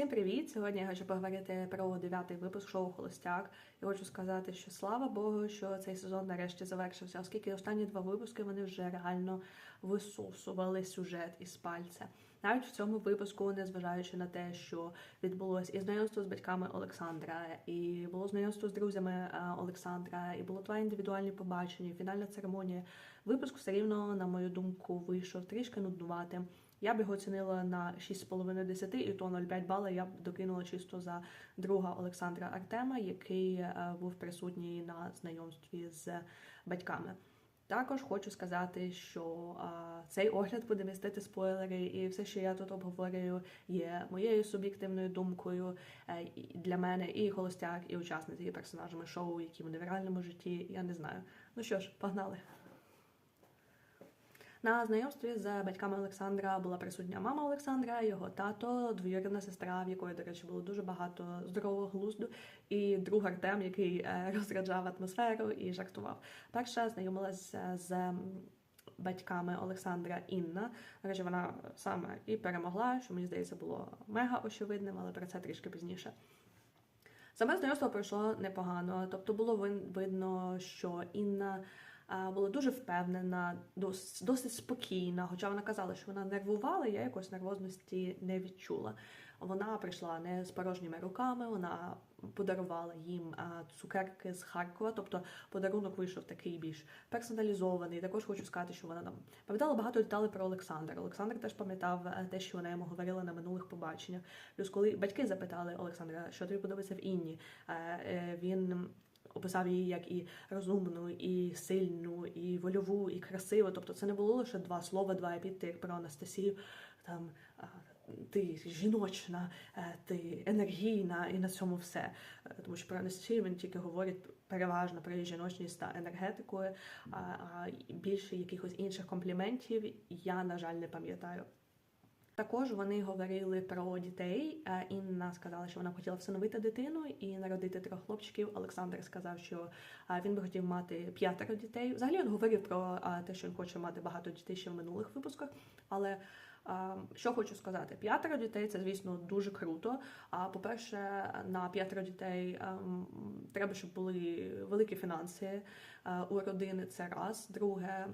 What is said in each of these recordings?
Всім привіт! Сьогодні я хочу поговорити про дев'ятий випуск шоу Холостяк. Я хочу сказати, що слава Богу, що цей сезон нарешті завершився, оскільки останні два випуски вони вже реально висосували сюжет із пальця. Навіть в цьому випуску, незважаючи на те, що відбулось і знайомство з батьками Олександра, і було знайомство з друзями е, Олександра, і було два індивідуальні побачення, фінальна церемонія. Випуск все рівно, на мою думку, вийшов трішки нуднуватим. Я б його оцінила на 6,5 10, і то 0,5 бали я б докинула чисто за друга Олександра Артема, який е, був присутній на знайомстві з батьками. Також хочу сказати, що а, цей огляд буде містити спойлери, і все, що я тут обговорюю, є моєю суб'єктивною думкою е, для мене і холостяк, і учасниці, і персонажами шоу, які вони в реальному житті. Я не знаю. Ну що ж, погнали. На знайомстві з батьками Олександра була присутня мама Олександра, його тато, двоюрідна сестра, в якої, до речі, було дуже багато здорового глузду, і друг Артем, який е, розряджав атмосферу і жартував. Перша знайомилася з батьками Олександра Інна. Речі, вона саме і перемогла, що мені здається було мега очевидним, але про це трішки пізніше. Саме знайомство пройшло непогано, тобто було видно, що Інна була дуже впевнена, дос- досить спокійна. Хоча вона казала, що вона нервувала, я якось нервозності не відчула. Вона прийшла не з порожніми руками, вона подарувала їм цукерки з Харкова, тобто подарунок вийшов такий більш персоналізований. Також хочу сказати, що вона там пам'ятала багато деталей про Олександра. Олександр теж пам'ятав е, те, що вона йому говорила на минулих побаченнях. Плюс, коли батьки запитали Олександра, що тобі подобається в Інні, е, е, він описав її як і розумну, і сильну, і вольову, і красиву. Тобто це не було лише два слова, два епіти, про Анастасію. Там ти жіночна, е, ти енергійна, і на цьому все. Е, Тому що про Анастасію він тільки говорить переважно про її жіночність та енергетику, а, а більше якихось інших компліментів я, на жаль, не пам'ятаю. Також вони говорили про дітей. Інна сказала, що вона хотіла всиновити дитину і народити трьох хлопчиків. Олександр сказав, що він би хотів мати п'ятеро дітей. Взагалі він говорив про те, що він хоче мати багато дітей ще в минулих випусках. Але що хочу сказати, п'ятеро дітей це, звісно, дуже круто. А по-перше, на п'ятеро дітей ем, треба, щоб були великі фінанси е, у родини. Це раз. Друге,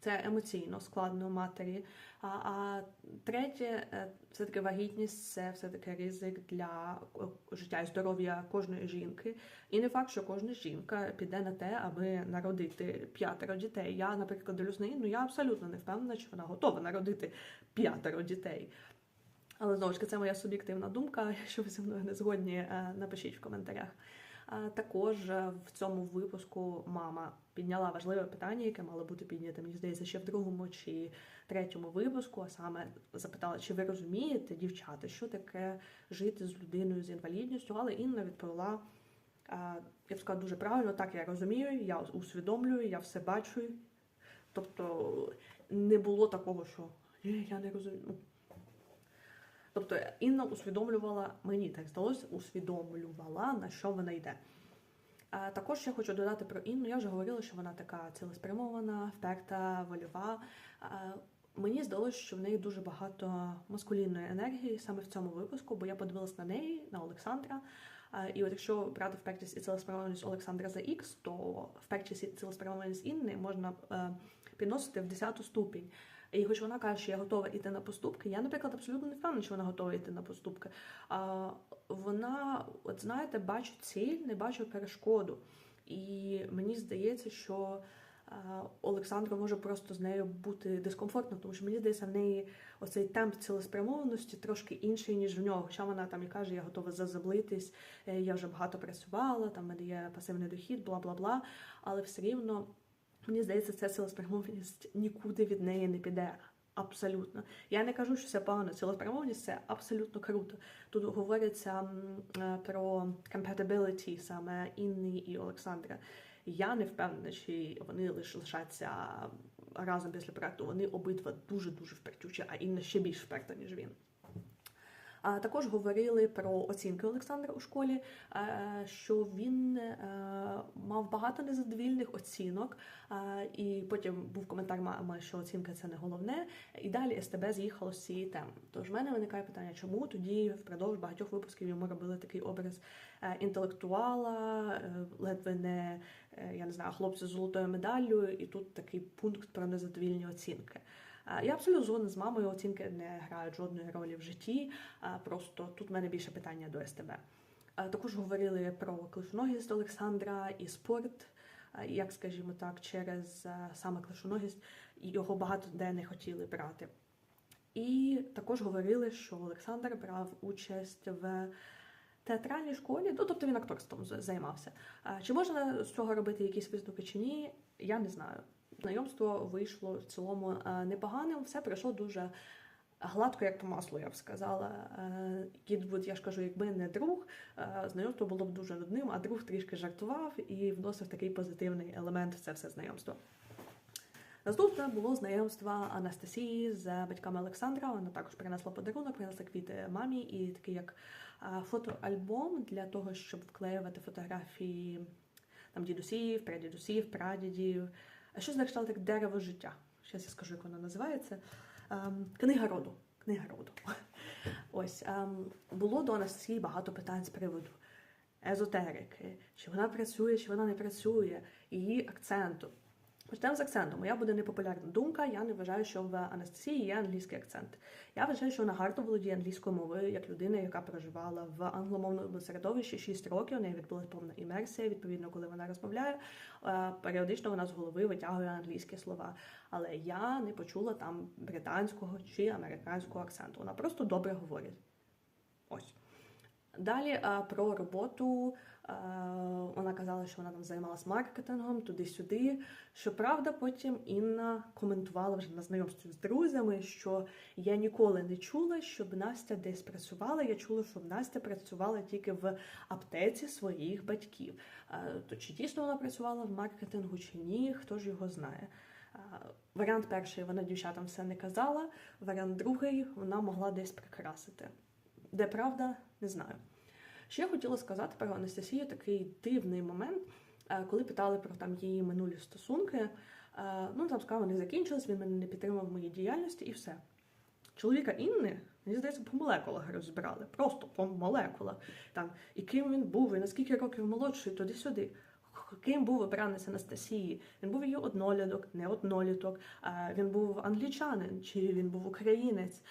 це емоційно складно матері. А, третє, е, все-таки вагітність це все-таки ризик для е, життя і здоров'я кожної жінки. І не факт, що кожна жінка піде на те, аби народити п'ятеро дітей. Я, наприклад, дивлюсь на Інну, я абсолютно не впевнена, що вона готова народити п'ятеро дітей. Але знову ж таки, це моя суб'єктивна думка. Якщо ви зі мною не згодні, е, напишіть в коментарях. Також е, в цьому випуску мама підняла важливе питання, яке мало бути підняте, мені здається, ще в другому чи третьому випуску, а саме запитала, чи ви розумієте, дівчата, що таке жити з людиною з інвалідністю, але Інна відповіла. е, Я б сказала дуже правильно, так я розумію, я усвідомлюю, я все бачу. Тобто не було такого, що «Ні, я не розумію. Ну, Тобто Інна усвідомлювала, мені так здалося, усвідомлювала, на що вона йде. А також ще хочу додати про Інну. Я вже говорила, що вона така цілеспрямована, вперта, вольова. Мені здалося, що в неї дуже багато маскулінної енергії саме в цьому випуску, бо я подивилась на неї, на Олександра. І от якщо брати впертість і цілеспрямованість Олександра за Х, то впертість і цілеспрямованість Інни можна е, підносити в 10 ступінь. І хоч вона каже, що я готова йти на поступки, я, наприклад, абсолютно не впевнена, що вона готова йти на поступки. А вона, от знаєте, бачу ціль, не бачу перешкоду. І мені здається, що а, Олександру може просто з нею бути дискомфортно, тому що мені здається, в неї оцей темп цілеспрямованості трошки інший, ніж в нього. Хоча вона там і каже, я готова зазаблитись, е, я вже багато працювала, там в є пасивний дохід, бла бла бла. Але все рівно. Мені здається, ця цілеспрямованість нікуди від неї не піде. Абсолютно. Я не кажу, що це погано. Цілеспрямованість це абсолютно круто. Тут говориться е, про compatibility саме Інни і Олександра. Я не впевнена, чи вони лише лишаться разом після проекту. Вони обидва дуже-дуже впертючі, а Інна ще більш вперта, ніж він. Також говорили про оцінки Олександра у школі, е, що він е, мав багато незадовільних оцінок, е, і потім був коментар що оцінка це не головне. І далі СТБ з'їхало з цієї теми. Тож в мене виникає питання, чому тоді впродовж багатьох випусків йому робили такий образ інтелектуала, ледве не я не знаю, хлопця з золотою медаллю, і тут такий пункт про незадовільні оцінки. Я абсолютно згодна з мамою, оцінки не грають жодної ролі в житті. Просто тут в мене більше питання до СТБ. Також говорили про клишоногість Олександра і спорт, як скажімо так, через саме клишоногість його багато де не хотіли брати. І також говорили, що Олександр брав участь в театральній школі, ну тобто він акторством займався. Чи можна з цього робити якісь висновки чи ні, я не знаю. Знайомство вийшло в цілому е, непоганим, все пройшло дуже гладко, як по маслу, я б сказала. Е, я ж кажу, якби не друг, е, знайомство було б дуже нудним, а друг трішки жартував і вносив такий позитивний елемент в це все знайомство. Наступне було знайомство Анастасії з батьками Олександра. Вона також принесла подарунок, принесла квіти мамі і такий як фотоальбом для того, щоб вклеювати фотографії там дідусів, прадідусів, прадідів. А Щось на кшталт як дерево життя. Зараз я скажу, як воно називається. Ем, Книга роду. Книга роду. Ось ем, було до Анастасії багато питань з приводу езотерики, чи вона працює, чи вона не працює, її акценту. Почнемо з акценту. Моя буде непопулярна думка. Я не вважаю, що в Анастасії є англійський акцент. Я вважаю, що вона гарно володіє англійською мовою як людина, яка проживала в англомовному середовищі 6 років. У неї відбулася повна імерсія. Відповідно, коли вона розмовляє, е, періодично вона з голови витягує англійські слова. Але я не почула там британського чи американського акценту. Вона просто добре говорить. Ось. Далі е, про роботу. Е, Вона казала, що вона там займалась маркетингом туди-сюди. Щоправда, потім Інна коментувала вже на знайомстві з друзями, що я ніколи не чула, щоб Настя десь працювала. Я чула, що Настя працювала тільки в аптеці своїх батьків. Е, То чи дійсно вона працювала в маркетингу, чи ні, хто ж його знає. Е, Варіант перший вона дівчатам все не казала. Варіант другий вона могла десь прикрасити. Де правда, не знаю. Ще я хотіла сказати про Анастасію такий дивний момент, е, коли питали про там її минулі стосунки. Е, Ну там справа не закінчилась, він мене не підтримав в діяльності і все. Чоловіка Інни, мені здається, по молекулах розбирали. Просто по молекулах. Там, і ким він був, і наскільки років молодший, туди-сюди. Ким був обранець Анастасії? Він був її одноліток, не одноліток. Він був англічанин, чи він був українець,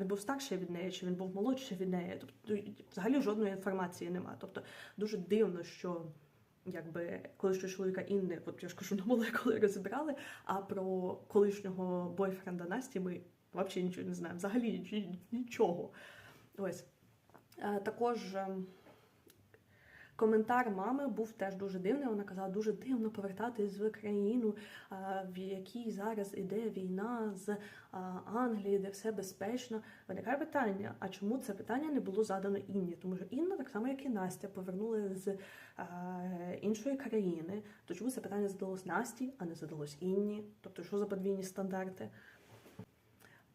він був старший від неї, чи він був молодший від неї. Тобто взагалі жодної інформації немає. Тобто дуже дивно, що якби колишнього чоловіка Інни, от я ж кажу, на молекули розібрали, а про колишнього бойфренда Насті ми взагалі нічого не знаємо. Взагалі нічого. Ось. Е, Також ем, коментар мами був теж дуже дивний. Вона казала, дуже дивно повертатись в країну, в якій зараз іде війна з Англії, де все безпечно. Виникає питання: а чому це питання не було задано Інні? Тому що Інна, так само як і Настя, повернули з іншої країни. То чому це питання задалось Насті, а не задалось Інні? Тобто, що за подвійні стандарти?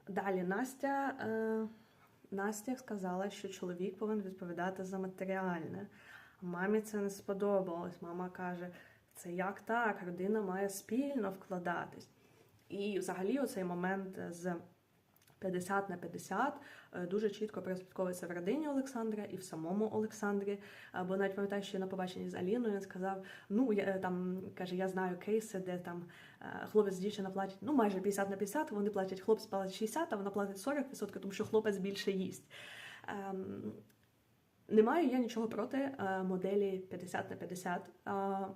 Далі Настя. Е, Настя сказала, що чоловік повинен відповідати за матеріальне. Мамі це не сподобалось. Мама каже: це як так? Родина має спільно вкладатись. І взагалі оцей момент з 50 на 50 е, дуже чітко прослідковується в родині Олександра і в самому Олександрі. Е, Бо навіть пам'ятаю, що на побаченні з Аліною він сказав: ну я е, там каже, я знаю кейси, де там хлопець дівчина платять ну майже 50 на 50, вони платять хлопець платить 60, а вона платить 40%, тому що хлопець більше їсть. Не маю я нічого проти е, моделі 50 на 50. Е,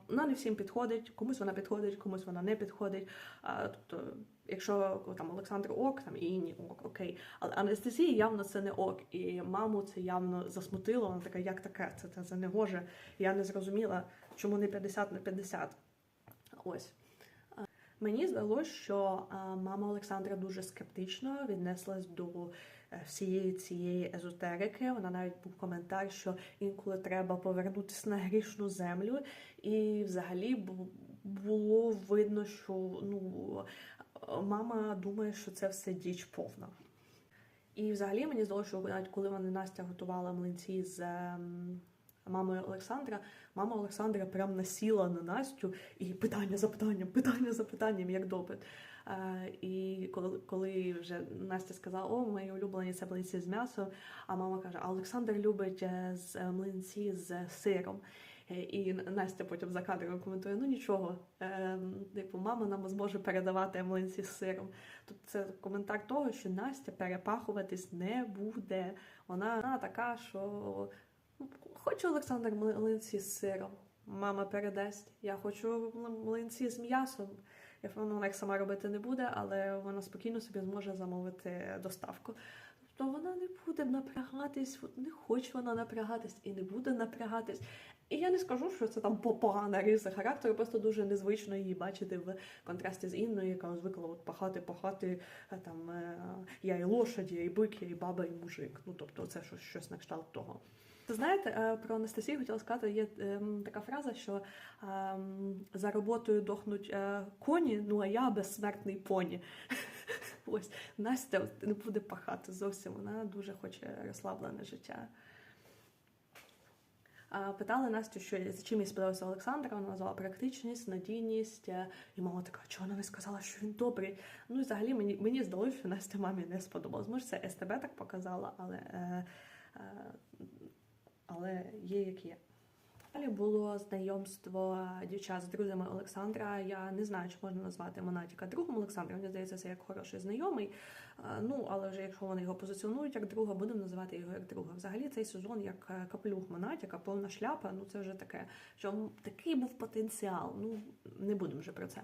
вона не всім підходить, комусь вона підходить, комусь вона не підходить. Е, тобто, якщо там Олександр ок, там і Інні ок, окей. Але Анастасії явно це не ок. І маму це явно засмутило. Вона така, як таке? Це, це, це не гоже. Я не зрозуміла, чому не 50 на 50. Ось. Мені здалося, що мама Олександра дуже скептично віднеслась до всієї цієї езотерики. Вона навіть був коментар, що інколи треба повернутися на грішну землю, і взагалі було видно, що ну мама думає, що це все діч повна. І взагалі мені здалося, що навіть коли вони Настя готувала млинці з ем, мамою Олександра, мама Олександра прям насіла на Настю і питання за питанням, питання за питанням, як допит. Е, і коли, вже Настя сказала, о, мої улюблені це млинці з м'ясом, а мама каже, Олександр любить е, з е, млинці з сиром. І Настя потім за кадром коментує: ну нічого, типу, мама нам зможе передавати млинці з сиром. Тобто це коментар того, що Настя перепахуватись не буде. Вона, вона така, що ну, хочу Олександр млинці з сиром. Мама передасть. Я хочу млинці з м'ясом. Впевнена, вона їх сама робити не буде, але вона спокійно собі зможе замовити доставку. Тобто вона не буде напрягатись, не хоче вона напрягатись і не буде напрягатись. І я не скажу, що це там погана риса характеру, просто дуже незвично її бачити в контрасті з Інною, яка звикла от пахати, пахати е, там е, я і лошадь, я і бик, я і баба, і мужик. Ну тобто це щось, щось на кшталт того. Ти знаєте, е, про Анастасію хотіла сказати, є ем, така фраза, що ем, за роботою дохнуть е, коні, ну а я безсмертний поні. Ось Настя не буде пахати зовсім. Вона дуже хоче розслаблене життя. Питали Настю, що за чим їй сподобався Олександра. Вона назвала практичність, надійність. е, І мама така, чого вона не сказала, що він добрий. Ну і взагалі мені, мені здалося, що Настя мамі не сподобалось. Може, це СТБ так показала, але, але є як є. Далі було знайомство дівчат з друзями Олександра. Я не знаю, чи можна назвати Монатіка другом Олександра. Мені здається, це як хороший знайомий. Ну, але вже якщо вони його позиціонують як друга, будемо називати його як друга. Взагалі цей сезон як е, капелюх Монатіка, повна шляпа. Ну це вже таке, що такий був потенціал. Ну не будемо вже про це.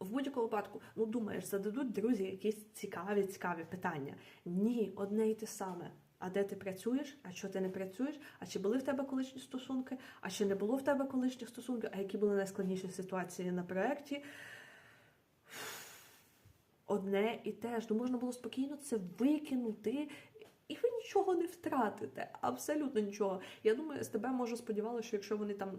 В будь-якому випадку, ну думаєш, зададуть друзі якісь цікаві, цікаві питання. Ні, одне й те саме. А де ти працюєш? А що ти не працюєш? А чи були в тебе колишні стосунки? А чи не було в тебе колишніх стосунків? А які були найскладніші ситуації на проєкті? Одне і те ж. Ну можна було спокійно це викинути, і ви нічого не втратите. Абсолютно нічого. Я думаю, з тебе може сподівалося, що якщо вони там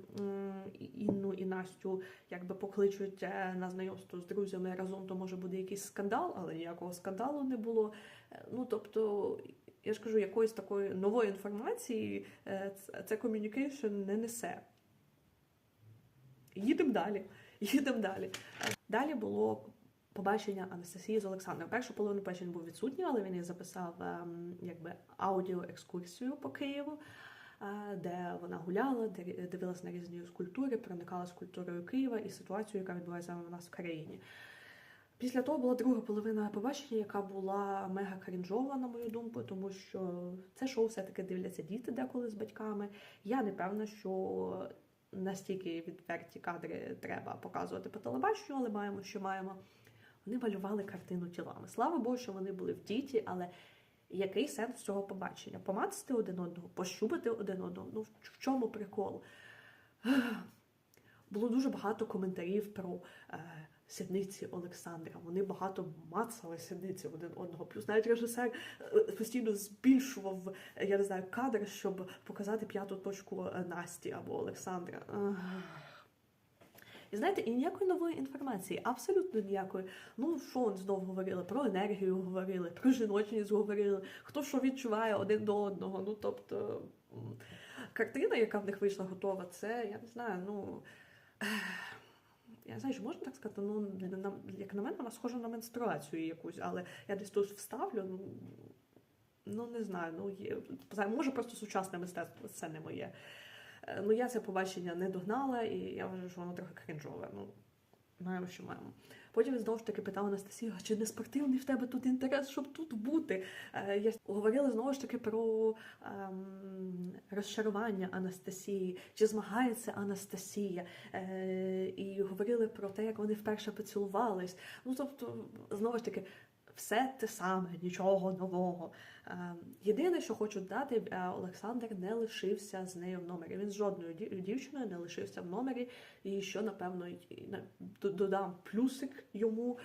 Інну і Настю якби покличуть е, на знайомство з друзями разом, то може буде якийсь скандал, але ніякого скандалу не було. Е, Ну тобто. Я ж кажу, якоїсь такої нової інформації е, це ком'юнікейшн не несе. Їдемо далі. Їдемо далі. Далі було побачення Анастасії з Олександром. Першу половину побачення був відсутній, але він їй записав ем, якби аудіоекскурсію по Києву, е, де вона гуляла, де дивилась на різні скульптури, проникала з культурою Києва і ситуацією, яка відбувається у нас в країні. Після того була друга половина побачення, яка була мега крінжова, на мою думку, тому що це шоу все-таки дивляться діти деколи з батьками. Я не певна, що настільки відверті кадри треба показувати по телебаченню, але маємо, що маємо. Вони малювали картину тілами. Слава Богу, що вони були в діті, але який сенс цього побачення? Помацати один одного, пощупати один одного. Ну в чому прикол? Було дуже багато коментарів про е, сідниці Олександра. Вони багато мацали сідниці один одного. Плюс навіть режисер е, постійно збільшував, я не знаю, кадр, щоб показати п'яту точку е, Насті або Олександра. Ах. І знаєте, і ніякої нової інформації, абсолютно ніякої. Ну, що вони знову говорили? Про енергію говорили, про жіночність говорили, хто що відчуває один до одного. Ну, тобто, картина, яка в них вийшла готова, це, я не знаю, ну. Я знаю, чи можна так сказати, ну, як на мене, вона схожа на менструацію якусь, але я десь тут вставлю, ну, ну не знаю, ну, є, може просто сучасне мистецтво, це не моє. Е, Ну, я це побачення не догнала, і я вважаю, що воно трохи крінжове. Ну, маємо, що маємо. Потім знову ж таки питала Анастасію, а чи не спортивний в тебе тут інтерес, щоб тут бути? Е, Я говорила знову ж таки про ем, розчарування Анастасії, чи змагається Анастасія, е, і говорили про те, як вони вперше поцілувались. Ну, тобто, знову ж таки, все те саме, нічого нового. Е, Єдине, що хочу дати, е, Олександр не лишився з нею в номері. Він з жодною дів- дівчиною не лишився в номері, і що напевно додам плюсик йому,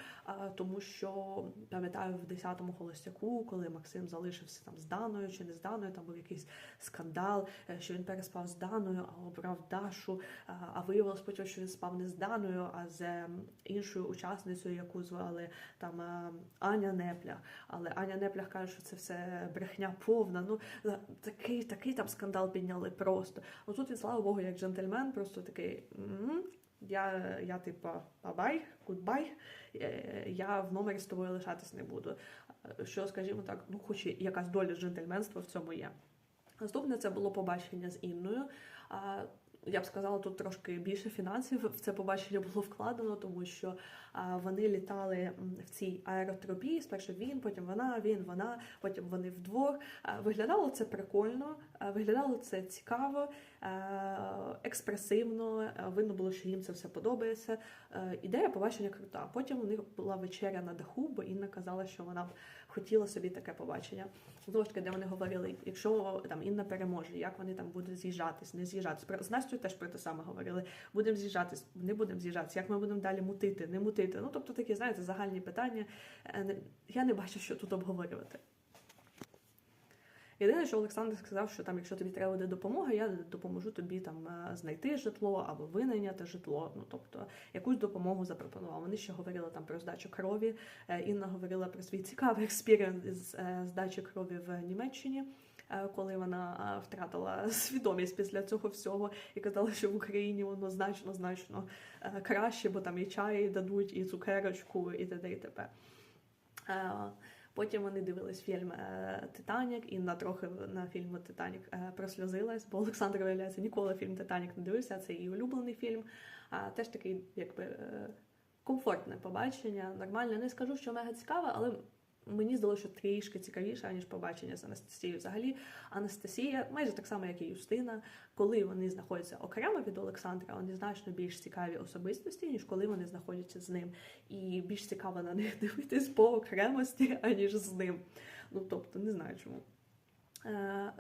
тому що пам'ятаю в 10-му холостяку, коли Максим залишився там з Даною чи не з Даною, там був якийсь скандал, е, що він переспав з Даною, а обрав Дашу. А, виявилось потім, що він спав не з Даною, а з ем, іншою учасницею, яку звали там е, Аня Непля. Але Аня Неплях каже, що це все брехня повна. Ну такий, такий там скандал підняли просто. Ну тут він, слава Богу, як джентльмен, просто такий. «М, Я, я типа бабай, гудбай, е, я в номері з тобою лишатись не буду. Е, Що, скажімо так, ну хоч і якась доля джентльменства в цьому є. Наступне це було побачення з Інною. Я б сказала, тут трошки більше фінансів в це побачення було вкладено, тому що вони літали в цій аеротропії. Спершу він, потім вона, він, вона, потім вони вдвох. Виглядало це прикольно, виглядало це цікаво, експресивно. Видно було, що їм це все подобається. Е, Ідея побачення крута. Потім у них була вечеря на даху, бо Інна казала, що вона хотіла собі таке побачення. Знову ж таки, де вони говорили, якщо там Інна переможе, як вони там будуть з'їжджатись, не з'їжджатись. З Настю теж про те саме говорили. Будемо з'їжджатись, не будемо з'їжджатись, як ми будемо далі мутити, не мутити. Ну тобто такі, знаєте, загальні питання. Е, Я не бачу, що тут обговорювати. Єдине, що Олександр сказав, що там, якщо тобі треба буде допомога, я допоможу тобі там е, знайти житло або винайняти житло. Ну тобто якусь допомогу запропонував. Вони ще говорили там про здачу крові. Е, Інна говорила про свій цікавий експірієнс з е, здачі крові в Німеччині. Коли вона втратила свідомість після цього всього і казала, що в Україні воно значно значно краще, бо там і чай дадуть, і цукерочку, і т.д. і т.п. Потім вони дивились фільм е, Титанік, і на трохи на фільм Титанік е, просльозилась, бо Олександр виявляється ніколи фільм Титанік не дивився. Це її улюблений фільм. А теж такий, якби е, комфортне побачення. Нормальне. Не скажу, що мега цікаве, але мені здалося, що трішки цікавіше, ніж побачення з Анастасією. Взагалі, Анастасія, майже так само, як і Юстина, коли вони знаходяться окремо від Олександра, вони значно більш цікаві особистості, ніж коли вони знаходяться з ним. І більш цікаво на них дивитись по окремості, аніж з ним. Ну тобто, не знаю чому. Е,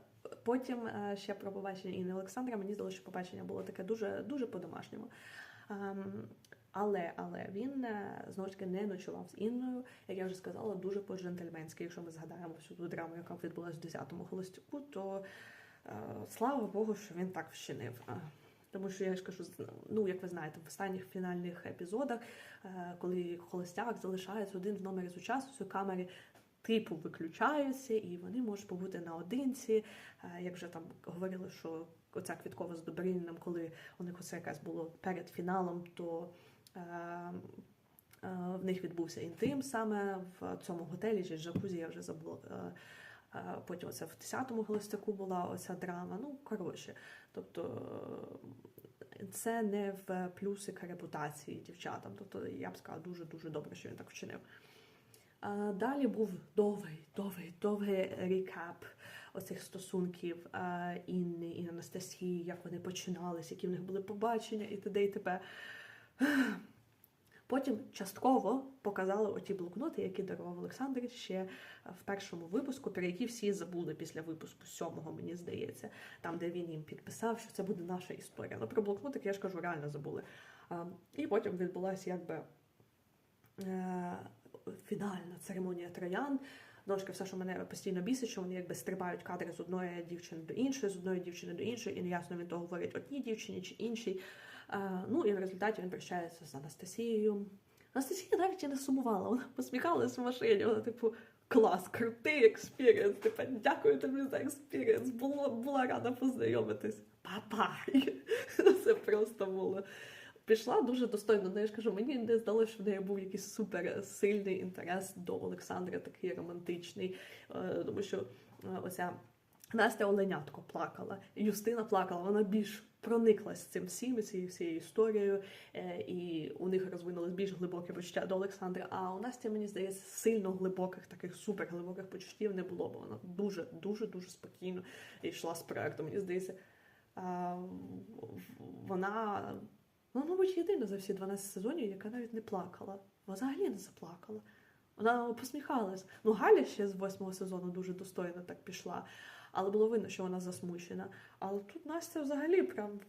Потім е, ще про побачення Інни Олександра. Мені здалося, що побачення було таке дуже дуже по-домашньому. Але, але він е, знову ж таки не ночував з Інною, як я вже сказала, дуже по-джентльменськи. Якщо ми згадаємо всю ту драму, яка відбулася в 10-му холостяку, то е, слава Богу, що він так вчинив. Е, Тому що я ж кажу, ну як ви знаєте, в останніх фінальних епізодах, е, коли холостяк залишається один в номері з учасницею, камери типу виключаються, і вони можуть побути наодинці. Е, Як вже там говорили, що оця квіткова з Добриніним, коли у них оце якась було перед фіналом, то в них відбувся інтим саме в цьому готелі чи джакузі, я вже забула. Е, е, Потім оце в 10-му холостяку була оця драма. Ну, коротше, тобто е, це не в плюсик репутації дівчатам. Тобто я б сказала дуже дуже добре, що він так вчинив. Далі був довгий, довгий, довгий рекап оцих стосунків Інни і Анастасії, як вони починались, які в них були побачення і т.д. і т.п. Потім частково показали оті блокноти, які дарував Олександр ще в першому випуску, про які всі забули після випуску сьомого, мені здається, там, де він їм підписав, що це буде наша історія. Ну про блокнотик, я ж кажу, реально забули. І потім відбулася якби е, фінальна церемонія троян. Ножки, все, що мене постійно бісить, що вони якби стрибають кадри з одної дівчини до іншої, з одної дівчини до іншої, і неясно він то говорить одній дівчині чи іншій. Ну і в результаті він прощається з Анастасією. Анастасія навіть і не сумувала, вона посміхалась в машині, вона типу. Клас, крутий експірієнс. Типа, дякую тобі за експірієнс. Була, була рада познайомитись. Папай! Це просто було. Пішла дуже достойно. Ну, я ж кажу, мені не здалося, що в неї був якийсь супер сильний інтерес до Олександра, такий романтичний. Е, Тому що е, оця Настя Оленятко плакала, Юстина плакала, вона більш прониклась цим всім, цією всією історією, е, і у них розвинулось більш глибоке почуття до Олександра. А у Насті, мені здається, сильно глибоких, таких супер глибоких почуттів не було, бо вона дуже, дуже, дуже спокійно йшла з проектом. Мені здається, вона, ну, мабуть, єдина за всі 12 сезонів, яка навіть не плакала. Взагалі не заплакала. Вона посміхалась. Ну, Галя ще з восьмого сезону дуже достойно так пішла, але було видно, що вона засмучена. Але тут Настя взагалі прям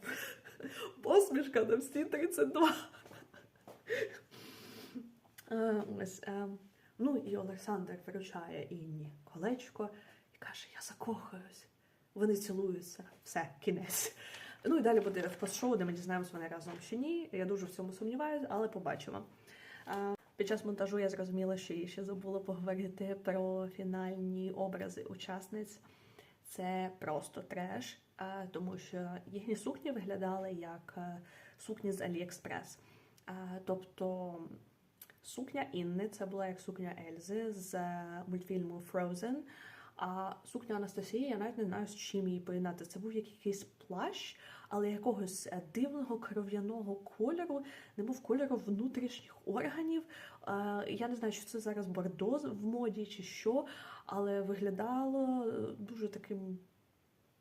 посмішка на всі 32. Е, е, Ну і Олександр вручає Інні колечко і каже: Я закохаюсь. Вони цілуються, все, кінець. Ну і далі буде в пост-шоу, де ми дізнаємося, вони разом чи ні. Я дуже в цьому сумніваюся, але побачимо. Під час монтажу я зрозуміла, що я ще забула поговорити про фінальні образи учасниць. Це просто треш, а, тому що їхні сукні виглядали як е, сукні з Аліекспрес. А, Тобто сукня Інни це була як сукня Ельзи з е, мультфільму Frozen. А сукня Анастасії, я навіть не знаю, з чим її поєднати. Це був якийсь плащ, але якогось е, дивного кров'яного кольору, не був кольору внутрішніх органів. Е, Я не знаю, чи це зараз бордо в моді, чи що, але виглядало е, дуже таким,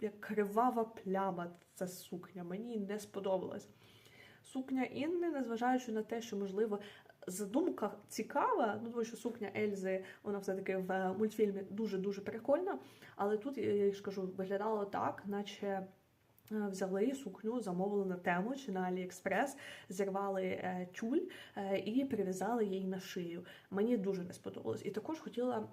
як кривава пляма ця сукня. Мені не сподобалась. Сукня Інни, незважаючи на те, що можливо задумка цікава, ну тому що сукня Ельзи, вона все-таки в мультфільмі дуже-дуже прикольна. Але тут, я ж кажу, виглядало так, наче взяли сукню, замовили на тему чи на Аліекспрес, зірвали е, тюль е, і прив'язали її на шию. Мені дуже не сподобалось. І також хотіла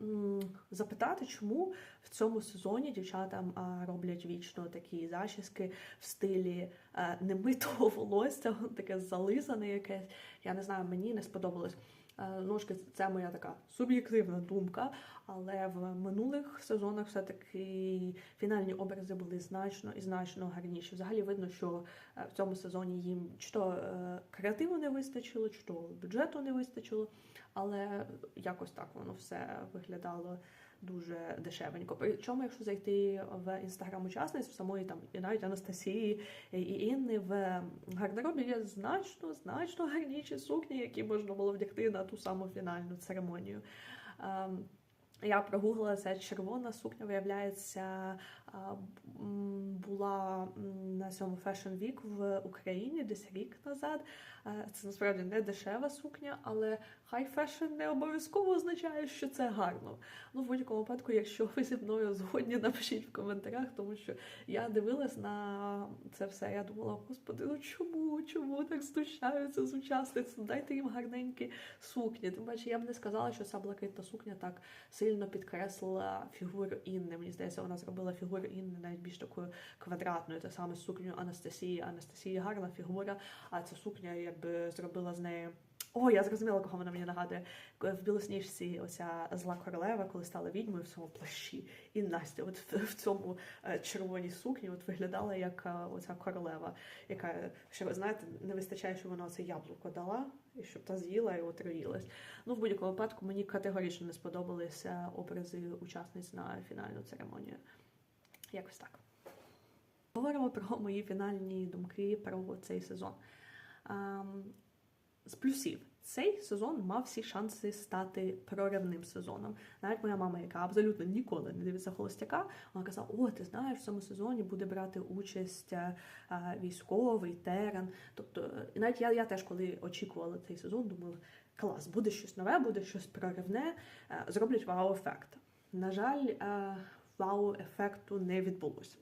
запитати, чому в цьому сезоні дівчатам роблять вічно такі зачіски в стилі е, немитого волосся, таке зализане якесь. Я не знаю, мені не сподобалось. Е, таки, це моя така суб'єктивна думка, але в минулих сезонах все-таки фінальні образи були значно і значно гарніші. Взагалі видно, що е, в цьому сезоні їм чи то е, креативу не вистачило, чи то бюджету не вистачило, але якось так воно все виглядало дуже дешевенько. Причому, якщо зайти в інстаграм учасниць, в самої там і навіть Анастасії і Інни в гардеробі є значно, значно гарніші сукні, які можна було вдягти на ту саму фінальну церемонію. Ем, Я прогуглила це червона сукня, виявляється, була на цьому Fashion Week в Україні десь рік назад. Це насправді не дешева сукня, але high fashion не обов'язково означає, що це гарно. Ну, в будь-якому випадку, якщо ви зі мною згодні, напишіть в коментарях, тому що я дивилась на це все. Я думала, господи, ну чому? Чому так знущаються з учасниць? Дайте їм гарненькі сукні. Тим паче, я б не сказала, що ця блакитна сукня так сильно підкреслила фігуру Інни. Мені здається, вона зробила фігуру Інни навіть більш такою квадратною. Те саме з сукнею Анастасії. Анастасії гарна фігура, а ця сукня я б зробила з неї. О, я зрозуміла, кого вона мені нагадує. В білосніжці оця зла королева, коли стала відьмою в цьому плащі. І Настя, от в, в цьому червоній сукні, от виглядала як оця королева, яка ще ви знаєте, не вистачає, що вона це яблуко дала, і щоб та з'їла і отруїлась. Ну, в будь-якому випадку мені категорично не сподобалися образи учасниць на фінальну церемонію. Якось так. Говоримо про мої фінальні думки про цей сезон. Ем, з плюсів. Цей сезон мав всі шанси стати проривним сезоном. Навіть моя мама, яка абсолютно ніколи не дивиться холостяка, вона казала: О, ти знаєш, в цьому сезоні буде брати участь е, е, військовий, терен. Тобто, навіть я, я теж, коли очікувала цей сезон, думала, клас, буде щось нове, буде щось проривне, е, зроблять вау-ефект. На жаль, вау-ефекту не відбулося.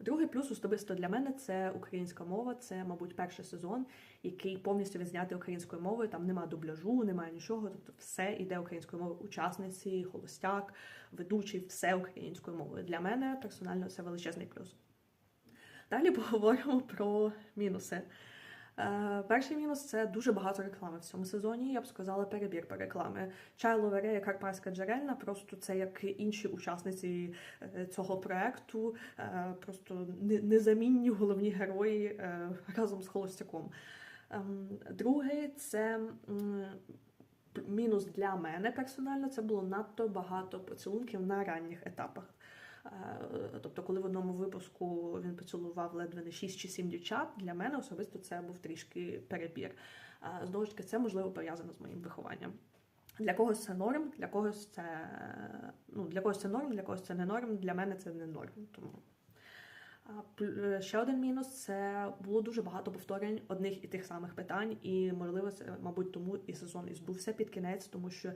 Другий плюс особисто для мене це українська мова. Це, мабуть, перший сезон, який повністю відзнятий українською мовою. Там нема дубляжу, немає нічого. Тобто, все іде українською мовою. Учасниці, холостяк, ведучий, все українською мовою. Для мене персонально це величезний плюс. Далі поговоримо про мінуси. Е, Перший мінус це дуже багато реклами в цьому сезоні. Я б сказала, перебір по реклами. Чайло Карпатська джерельна, просто це як інші учасниці е, цього проекту, е, просто незамінні головні герої разом з Холостяком. Ем, Другий це мінус для мене персонально. Це було надто багато поцілунків на ранніх етапах. Е, Тобто, коли в одному випуску він поцілував ледве не 6 чи 7 дівчат, для мене особисто це був трішки перебір. Е, Знову ж таки, це можливо пов'язано з моїм вихованням. Для когось це норм, для когось це ну для когось це норм, для когось це не норм. Для мене це не норм. Тому е, ще один мінус це було дуже багато повторень одних і тих самих питань, і можливо, це, мабуть, тому і сезон і збувся під кінець, тому що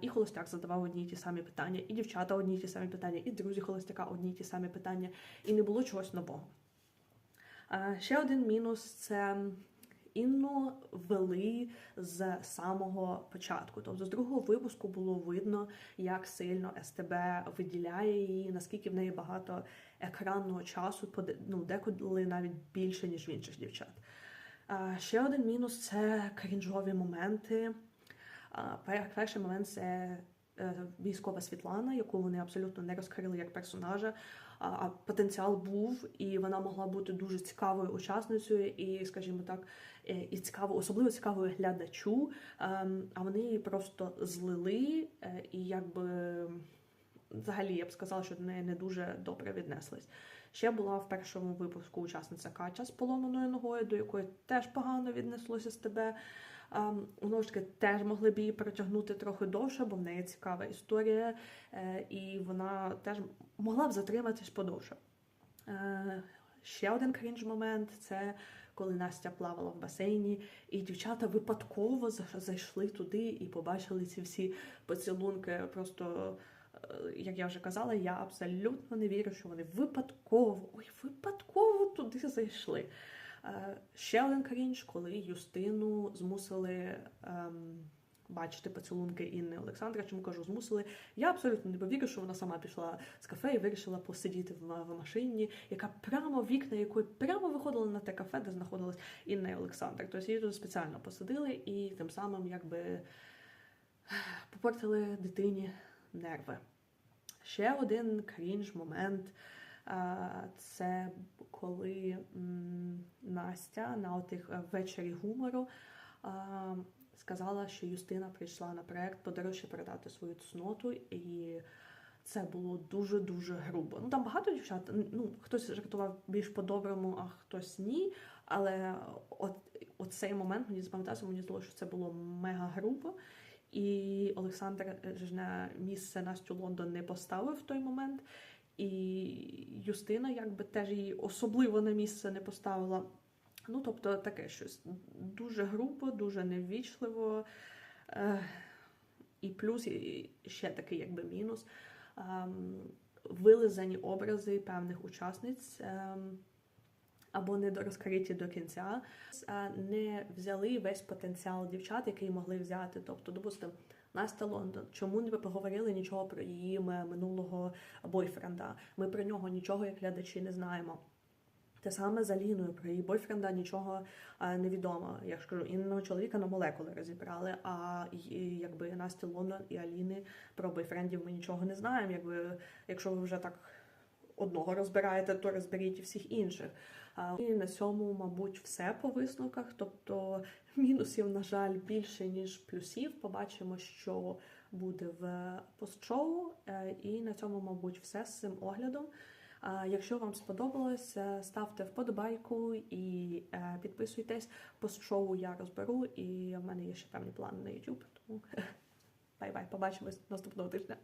І холостяк задавав одні й ті самі питання, і дівчата одні й ті самі питання, і друзі холостяка одні й ті самі питання, і не було чогось нового. Ще один мінус це Інну вели з самого початку. Тобто з другого випуску було видно, як сильно СТБ виділяє її, наскільки в неї багато екранного часу, ну, деколи навіть більше, ніж в інших дівчат. Ще один мінус це крінжові моменти. Перший момент це е, військова Світлана, яку вони абсолютно не розкрили як персонажа. А а потенціал був, і вона могла бути дуже цікавою учасницею, і, скажімо так, е, і цікаво, особливо цікавою глядачу. Ем, А вони її просто злили, е, і якби взагалі я б сказала, що до неї не дуже добре віднеслись. Ще була в першому випуску учасниця Катя з поломаною ногою, до якої теж погано віднеслося з тебе. Ж таки, теж могли б її протягнути трохи довше, бо в неї цікава історія, е, і вона теж могла б затриматись подовше. Е, ще один крінж момент це коли Настя плавала в басейні, і дівчата випадково зайшли туди і побачили ці всі поцілунки. Просто, як я вже казала, я абсолютно не вірю, що вони випадково, ой, випадково туди зайшли. Е, Ще один крінж, коли Юстину змусили ем, бачити поцілунки Інни Олександра. Чому кажу, змусили? Я абсолютно не повірю, що вона сама пішла з кафе і вирішила посидіти в, в машині, яка прямо вікна, якої прямо виходила на те кафе, де знаходилась Інна і Олександр. Тобто її тут спеціально посадили і тим самим якби попортили дитині нерви. Ще один крінж момент. Це коли Настя на отих е, гумору сказала, що Юстина прийшла на проект подорожче передати свою цноту, і це було дуже дуже грубо. Ну там багато дівчат. Ну хтось жартував більш по-доброму, а хтось ні. Але от, от цей момент мені запам'ятався, мені здалося, що це було мега грубо. І Олександр е, ж на місце Настю Лондон не поставив в той момент. І Юстина якби теж її особливо на місце не поставила. Ну, тобто таке щось дуже грубо, дуже неввічливо. Е, і плюс і ще такий якби мінус. Ем, вилизані образи певних учасниць. Або не розкриті до кінця, не взяли весь потенціал дівчат, який могли взяти. Тобто, допустимо, Настя Лондон. Чому не поговорили нічого про її минулого бойфренда? Ми про нього нічого, як глядачі, не знаємо. Те саме з Аліною, про її бойфренда нічого не відомо. Я ж кажу, інного чоловіка на молекули розібрали. А якби Насті Лондон і Аліни про бойфрендів ми нічого не знаємо. Якби якщо ви вже так одного розбираєте, то розберіть і всіх інших. І на цьому, мабуть, все по висновках. Тобто мінусів, на жаль, більше ніж плюсів. Побачимо, що буде в постшоу. Е, І на цьому, мабуть, все з цим оглядом. Якщо вам сподобалось, е, ставте вподобайку і е, підписуйтесь. Постшоу я розберу, і в мене є ще певні плани на YouTube. Тому бай-бай, побачимось наступного тижня.